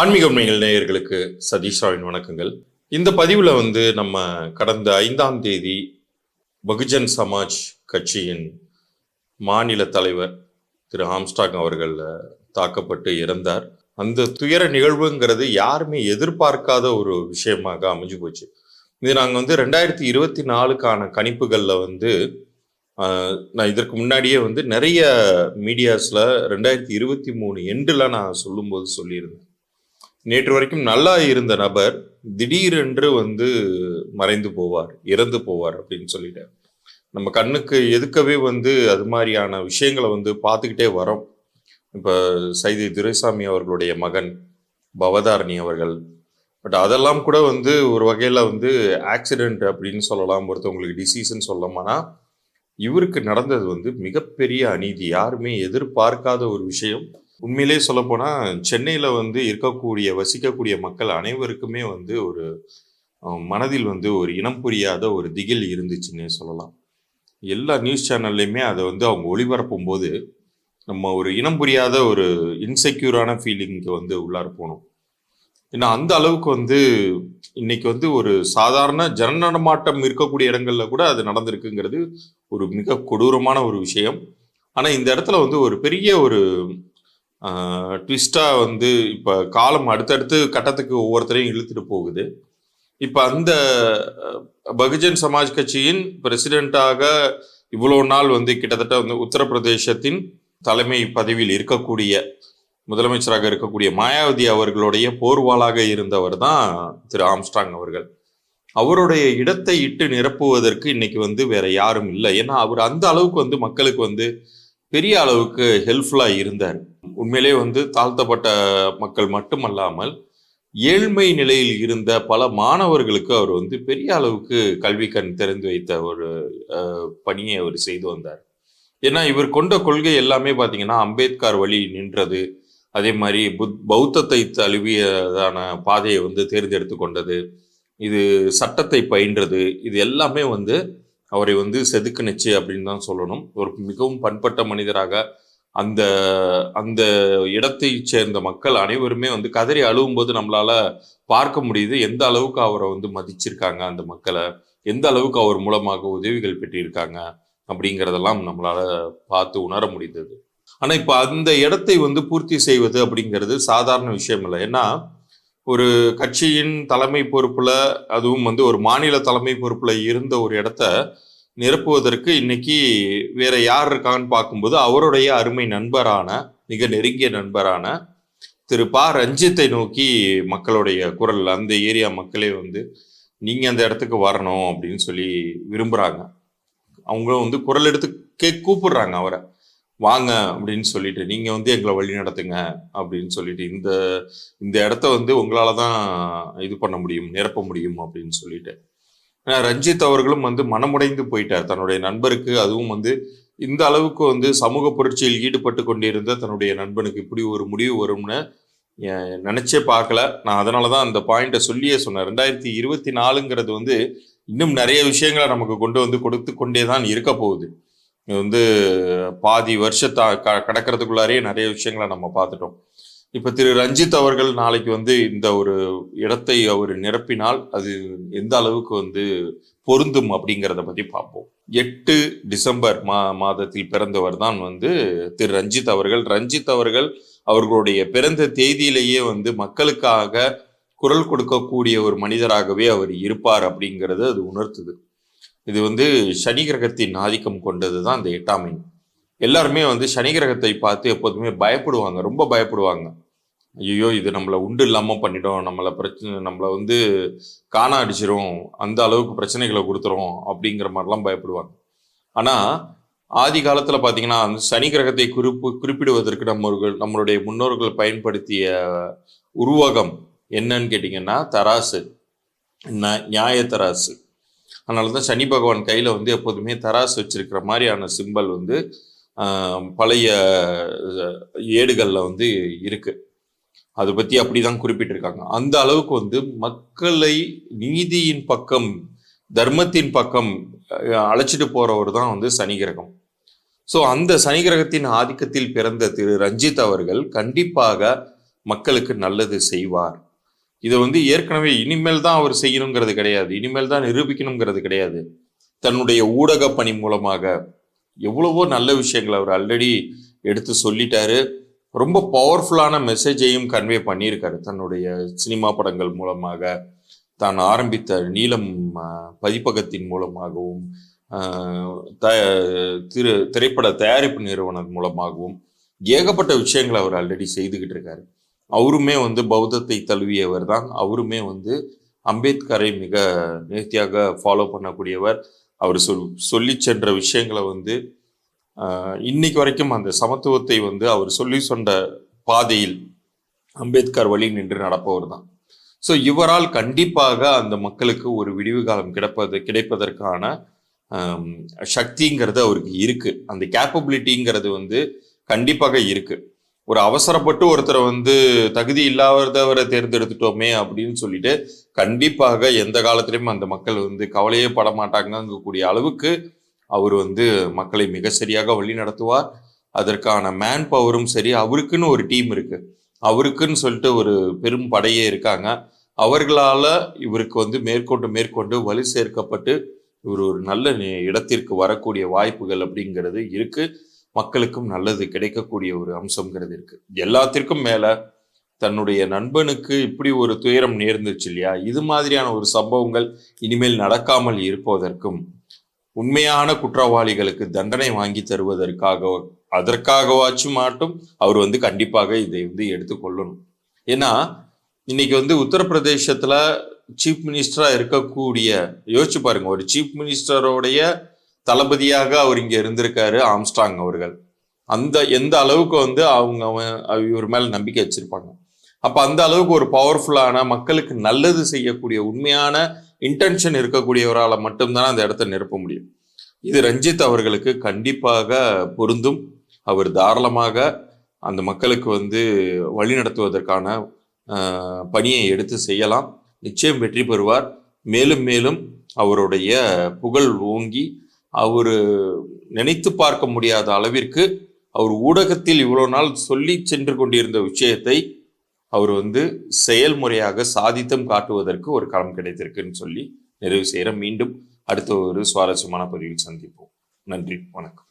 ஆன்மீக உண்மைகள் நேயர்களுக்கு சதீஷாவின் வணக்கங்கள். இந்த பதிவில் வந்து நம்ம கடந்த ஐந்தாம் தேதி பகுஜன் சமாஜ் கட்சியின் மாநில தலைவர் திரு ஆம்ஸ்டாங் அவர்கள் தாக்கப்பட்டு இறந்தார். அந்த துயர நிகழ்வுங்கிறது யாருமே எதிர்பார்க்காத ஒரு விஷயமாக அமைஞ்சு போச்சு. இது நாங்கள் வந்து ரெண்டாயிரத்தி இருபத்தி நாலுக்கான கணிப்புகளில் வந்து நான் இதற்கு முன்னாடியே வந்து நிறைய மீடியாஸில் ரெண்டாயிரத்தி இருபத்தி மூணு எண்டில் நான் சொல்லும்போது சொல்லியிருந்தேன். நேற்று வரைக்கும் நல்லா இருந்த நபர் திடீரென்று வந்து மறைந்து போவார் இறந்து போவார் அப்படின்னு சொல்லிட்டு. நம்ம கண்ணுக்கு எதுக்கவே வந்து அது மாதிரியான விஷயங்களை வந்து பார்த்துக்கிட்டே வரோம். இப்போ சைதி துரைசாமி அவர்களுடைய மகன் பவதாரணி அவர்கள். பட் அதெல்லாம் கூட வந்து ஒரு வகையில் வந்து ஆக்சிடெண்ட் அப்படின்னு சொல்லலாம் ஒருத்தவங்களுக்கு டிசீஸ்ன்னு சொல்லலாம். ஆனால் இவருக்கு நடந்தது வந்து மிகப்பெரிய அநீதி. யாருமே எதிர்பார்க்காத ஒரு விஷயம். உண்மையிலே சொல்லப்போனால் சென்னையில் வந்து இருக்கக்கூடிய வசிக்கக்கூடிய மக்கள் அனைவருக்குமே வந்து ஒரு மனதில் வந்து ஒரு இனம் புரியாத ஒரு திகில் இருந்துச்சுன்னே சொல்லலாம். எல்லா நியூஸ் சேனல்லையுமே அதை வந்து அவங்க ஒளிபரப்பும் போது நம்ம ஒரு இனம் புரியாத ஒரு இன்செக்யூரான ஃபீலிங்க்கு வந்து உள்ளார போனோம். ஏன்னா அந்த அளவுக்கு வந்து இன்னைக்கு வந்து ஒரு சாதாரண ஜன நடமாட்டம் இருக்கக்கூடிய இடங்கள்ல கூட அது நடந்திருக்குங்கிறது ஒரு மிக கொடூரமான ஒரு விஷயம். ஆனால் இந்த இடத்துல வந்து ஒரு பெரிய ஒரு ட்விஸ்டாக வந்து இப்போ காலம் அடுத்தடுத்து கட்டத்துக்கு ஒவ்வொருத்தரையும் இழுத்துட்டு போகுது. இப்போ அந்த பகுஜன் சமாஜ் கட்சியின் பிரசிடென்ட்டாக இவ்வளோ நாள் வந்து கிட்டத்தட்ட வந்து உத்தரப்பிரதேசத்தின் தலைமை பதவியில் இருக்கக்கூடிய முதலமைச்சராக இருக்கக்கூடிய மாயாவதி அவர்களுடைய போர்வாளாக இருந்தவர் தான் திரு ஆம்ஸ்டாங் அவர்கள். அவருடைய இடத்தை இட்டு நிரப்புவதற்கு இன்னைக்கு வந்து வேற யாரும் இல்லை. ஏன்னா அவர் அந்த அளவுக்கு வந்து மக்களுக்கு வந்து பெரிய அளவுக்கு ஹெல்ப்ஃபுல்லாக இருந்தார். உண்மையிலே வந்து தாழ்த்தப்பட்ட மக்கள் மட்டுமல்லாமல் ஏழ்மை நிலையில் இருந்த பல மாணவர்களுக்கு அவர் வந்து பெரிய அளவுக்கு கல்வி கண் திறந்து வைத்த ஒரு பணியை அவர் செய்து வந்தார். ஏன்னா இவர் கொண்ட கொள்கை எல்லாமே பார்த்தீங்கன்னா அம்பேத்கர் வழி நின்றது அதே மாதிரி புத் பௌத்தத்தை தழுவியதான பாதையை வந்து தேர்ந்தெடுத்து கொண்டது இது சட்டத்தை பயின்றது இது எல்லாமே வந்து அவரை வந்து செதுக்குனுச்சு அப்படின்னு தான் சொல்லணும். ஒரு மிகவும் பண்பட்ட மனிதராக அந்த அந்த இடத்தை சேர்ந்த மக்கள் அனைவருமே வந்து கதறி அழுவும்போது நம்மளால பார்க்க முடியுது. எந்த அளவுக்கு அவரை வந்து மதிச்சிருக்காங்க அந்த மக்களை? எந்த அளவுக்கு அவர் மூலமாக உதவிகள் பெற்றிருக்காங்க? அப்படிங்கிறதெல்லாம் நம்மளால பார்த்து உணர முடிந்தது. ஆனா இப்ப அந்த இடத்தை வந்து பூர்த்தி செய்வது அப்படிங்கிறது சாதாரண விஷயம் இல்லை. ஏன்னா ஒரு கட்சியின் தலைமை பொறுப்புல அதுவும் வந்து ஒரு மாநில தலைமை பொறுப்புல இருந்த ஒரு இடத்த நிரப்புவதற்கு இன்னைக்கு வேற யார் இருக்கான்னு பார்க்கும்போது அவருடைய அருமை நண்பரான மிக நெருங்கிய நண்பரான திரு ப. ரஞ்சித்தை நோக்கி மக்களுடைய குரல் அந்த ஏரியா மக்களே வந்து நீங்கள் அந்த இடத்துக்கு வரணும் அப்படின்னு சொல்லி விரும்புகிறாங்க அவங்களும் வந்து குரல் எடுத்து கே கூப்பிடுறாங்க அவரை. வாங்க அப்படின்னு சொல்லிட்டு நீங்கள் வந்து எங்களை வழி நடத்துங்க அப்படின்னு சொல்லிட்டு இந்த இந்த இடத்த வந்து உங்களால தான் இது பண்ண முடியும் நிரப்ப முடியும் அப்படின்னு சொல்லிட்டு. ரஞ்சித் அவர்களும் வந்து மனமுடைந்து போயிட்டார். தன்னுடைய நண்பருக்கு அதுவும் வந்து இந்த அளவுக்கு வந்து சமூக புரட்சியில் ஈடுபட்டு கொண்டிருந்த தன்னுடைய நண்பனுக்கு இப்படி ஒரு முடிவு வரும்னு நினச்சே நினைச்சே பார்க்கல. நான் அதனால தான் அந்த பாயிண்ட்டை சொல்லியே சொன்னேன். ரெண்டாயிரத்தி இருபத்தி நாலுங்கிறது வந்து இன்னும் நிறைய விஷயங்களை நமக்கு கொண்டு வந்து கொடுத்து கொண்டே தான் இருக்க போகுது. இது வந்து பாதி வருஷத்தை க கடக்கிறதுக்குள்ளாரே நிறைய விஷயங்களை நம்ம பார்த்துட்டோம். இப்போ திரு ரஞ்சித் அவர்கள் நாளைக்கு வந்து இந்த ஒரு இடத்தை அவர் நிரப்பினால் அது எந்த அளவுக்கு வந்து பொருந்தும் அப்படிங்கிறத பற்றி பார்ப்போம். எட்டு டிசம்பர் மா மாதத்தில் பிறந்தவர் தான் வந்து திரு ரஞ்சித் அவர்கள். ரஞ்சித் அவர்கள் அவர்களுடைய பிறந்த தேதியிலேயே வந்து மக்களுக்காக குரல் கொடுக்கக்கூடிய ஒரு மனிதராகவே அவர் இருப்பார் அப்படிங்கிறது அது உணர்த்துது. இது வந்து சனி கிரகத்தின் ஆதிக்கம் கொண்டது தான் அந்த எட்டாம் எல்லாருமே வந்து சனி கிரகத்தை பார்த்து எப்போதுமே பயப்படுவாங்க ரொம்ப பயப்படுவாங்க. ஐயோ இது நம்மளை உண்டு இல்லாமல் பண்ணிடும் நம்மளை பிரச்சனை நம்மளை வந்து காண அடிச்சிரும். அந்த அளவுக்கு பிரச்சனைகளை கொடுத்துரும் அப்படிங்கிற மாதிரிலாம் பயப்படுவாங்க. ஆனால் ஆதி காலத்தில் பார்த்தீங்கன்னா அந்த சனி கிரகத்தை குறிப்பு குறிப்பிடுவதற்கு நம்மர்கள் நம்மளுடைய முன்னோர்கள் பயன்படுத்திய உருவகம் என்னன்னு கேட்டிங்கன்னா தராசு. நியாய தராசு. அதனால தான் சனி பகவான் கையில் வந்து எப்போதுமே தராசு வச்சிருக்கிற மாதிரியான சிம்பல் வந்து பழைய ஏடுகளில் வந்து இருக்குது அதை பற்றி அப்படி தான் குறிப்பிட்டிருக்காங்க. அந்த அளவுக்கு வந்து மக்களை நீதியின் பக்கம் தர்மத்தின் பக்கம் அழைச்சிட்டு போறவர் தான் வந்து சனி கிரகம் ஸோ அந்த சனி கிரகத்தின் ஆதிக்கத்தில் பிறந்த திரு ரஞ்சித் அவர்கள் கண்டிப்பாக மக்களுக்கு நல்லது செய்வார். இதை வந்து ஏற்கனவே இனிமேல் தான் அவர் செய்யணுங்கிறது கிடையாது. இனிமேல் தான் நிரூபிக்கணுங்கிறது கிடையாது. தன்னுடைய ஊடக பணி மூலமாக எவ்வளவோ நல்ல விஷயங்களை அவர் ஆல்ரெடி எடுத்து சொல்லிட்டாரு. ரொம்ப பவர்ஃபுல்லான மெசேஜையும் கன்வே பண்ணியிருக்காரு. தன்னுடைய சினிமா படங்கள் மூலமாக தான் ஆரம்பித்த நீலம் பதிப்பகத்தின் மூலமாகவும் த திரு திரைப்பட தயாரிப்பு நிறுவனம் மூலமாகவும் ஏகப்பட்ட விஷயங்களை அவர் ஆல்ரெடி செய்துக்கிட்டு இருக்காரு. அவருமே வந்து பௌத்தத்தை தழுவியவர் தான். அவருமே வந்து அம்பேத்கரை மிக நேர்த்தியாக ஃபாலோ பண்ணக்கூடியவர். அவர் சொல் சொல்லி சென்ற விஷயங்களை வந்து இன்னைக்கு வரைக்கும் அந்த சமத்துவத்தை வந்து அவர் சொல்லி சொன்ன பாதையில் அம்பேத்கர் வழி நின்று நடப்பவர் தான். ஸோ இவரால் கண்டிப்பாக அந்த மக்களுக்கு ஒரு விடிவு காலம் கிடைப்பது கிடைப்பதற்கான சக்திங்கிறது அவருக்கு இருக்கு. அந்த கேப்பபிலிட்டிங்கிறது வந்து கண்டிப்பாக இருக்கு. ஒரு அவசரப்பட்டு ஒருத்தரை வந்து தகுதி இல்லாதவரை தேர்ந்தெடுத்துட்டோமே அப்படின்னு சொல்லிட்டு கண்டிப்பாக எந்த காலத்திலையும் அந்த மக்கள் வந்து கவலையே பட மாட்டாங்கங்கக்கூடிய அளவுக்கு அவர் வந்து மக்களை மிக சரியாக வழி நடத்துவார். அதற்கான மேன் பவரும் சரி அவருக்குன்னு ஒரு டீம் இருக்கு. அவருக்குன்னு சொல்லிட்டு ஒரு பெரும் படையே இருக்காங்க. அவர்களால் இவருக்கு வந்து மேற்கொண்டு மேற்கொண்டு வலு சேர்க்கப்பட்டு இவர் ஒரு நல்ல இடத்திற்கு வரக்கூடிய வாய்ப்புகள் அப்படிங்கிறது இருக்கு. மக்களுக்கும் நல்லது கிடைக்கக்கூடிய ஒரு அம்சங்கிறது இருக்கு. எல்லாத்திற்கும் மேல தன்னுடைய நண்பனுக்கு இப்படி ஒரு துயரம் நேர்ந்துச்சு இல்லையா? இது மாதிரியான ஒரு சம்பவங்கள் இனிமேல் நடக்காமல் இருப்பதற்கும் உண்மையான குற்றவாளிகளுக்கு தண்டனை வாங்கி தருவதற்காக அதற்காகவாச்சும் மாட்டும் அவர் வந்து கண்டிப்பாக இதை வந்து எடுத்துக்கொள்ளணும் ஏன்னா இன்னைக்கு வந்து உத்தரப்பிரதேசத்துல சீஃப் மினிஸ்டரா இருக்கக்கூடிய யோசிச்சு பாருங்க ஒரு சீஃப் மினிஸ்டரோடைய தளபதியாக அவர் இங்க இருந்திருக்காரு ஆம்ஸ்டாங் அவர்கள். அந்த எந்த அளவுக்கு வந்து அவங்க இவர் மேல நம்பிக்கை வச்சிருப்பாங்க. அப்ப அந்த அளவுக்கு ஒரு பவர்ஃபுல்லான மக்களுக்கு நல்லது செய்யக்கூடிய உண்மையான இன்டென்ஷன் இருக்கக்கூடியவரால் மட்டும்தான் அந்த இடத்த நிரப்ப முடியும். இது ரஞ்சித் அவர்களுக்கு கண்டிப்பாக பொருந்தும். அவர் தாராளமாக அந்த மக்களுக்கு வந்து வழி நடத்துவதற்கான பணியை எடுத்து செய்யலாம். நிச்சயம் வெற்றி பெறுவார். மேலும் மேலும் அவருடைய புகழ் ஓங்கி அவர் நினைத்து பார்க்க முடியாத அளவிற்கு அவர் ஊடகத்தில் இவ்வளோ நாள் சொல்லி சென்று கொண்டிருந்த விஷயத்தை அவர் வந்து செயல்முறையாக சாதித்தம் காட்டுவதற்கு ஒரு களம் கிடைத்திருக்குன்னு சொல்லி நிறைவு செய்கிறேன். மீண்டும் அடுத்த ஒரு சுவாரஸ்யமான பதிவில் சந்திப்போம். நன்றி. வணக்கம்.